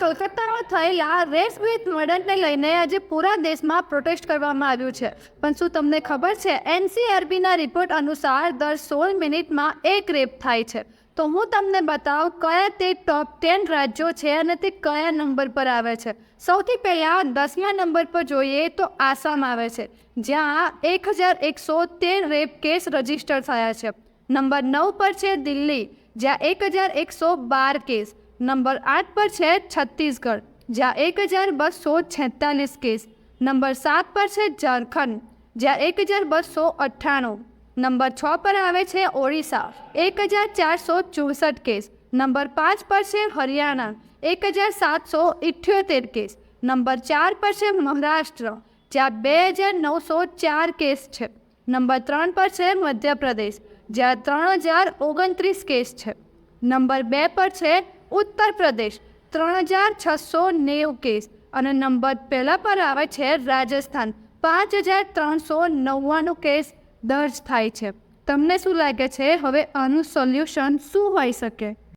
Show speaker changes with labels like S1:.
S1: કલકત્તામાં થયેલા race with મર્ડરને લઈને આજે પૂરા દેશમાં પ્રોટેસ્ટ કરવામાં આવ્યું છે. પણ શું તમને ખબર છે, એનસીઆરબીના રિપોર્ટ અનુસાર દર સોળ મિનિટમાં એક રેપ થાય છે. તો હું તમને બતાવું કયા તે ટોપ ટેન રાજ્યો છે અને તે કયા નંબર પર આવે છે. સૌથી પહેલાં દસમા નંબર પર જોઈએ તો આસામ આવે છે, જ્યાં એક હજાર એકસો તેર રેપ કેસ રજિસ્ટર થયા છે. નંબર નવ પર છે દિલ્હી, જ્યાં એક હજાર એકસો બાર કેસ નંબર આઠ પર છે છત્તીસગઢ, જ્યાં એક હજાર બસો છેતાલીસ કેસ. નંબર સાત પર છે ઝારખંડ, જ્યાં એક હજાર બસો અઠ્ઠાણું. નંબર છ પર આવે છે ઓડિશા, એક હજાર ચારસો ચોસઠ કેસ. નંબર પાંચ પર છે હરિયાણા, એક હજાર સાતસો ઇઠ્યોતેર કેસ. નંબર ચાર પર છે મહારાષ્ટ્ર, જ્યાં બે હજાર નવસો ચાર કેસ છે. નંબર ત્રણ પર છે મધ્યપ્રદેશ, જ્યાં ત્રણ હજાર ઓગણત્રીસ કેસ છે. નંબર બે પર છે ઉત્તર પ્રદેશ, ત્રણ હજાર છસો નેવું કેસ અને નંબર પહેલાં પર આવે છે રાજસ્થાન, પાંચ હજાર ત્રણસો નવ્વાણું કેસ દર્જ થાય છે. તમને શું લાગે છે? હવે આનું સોલ્યુશન શું હોઈ શકે?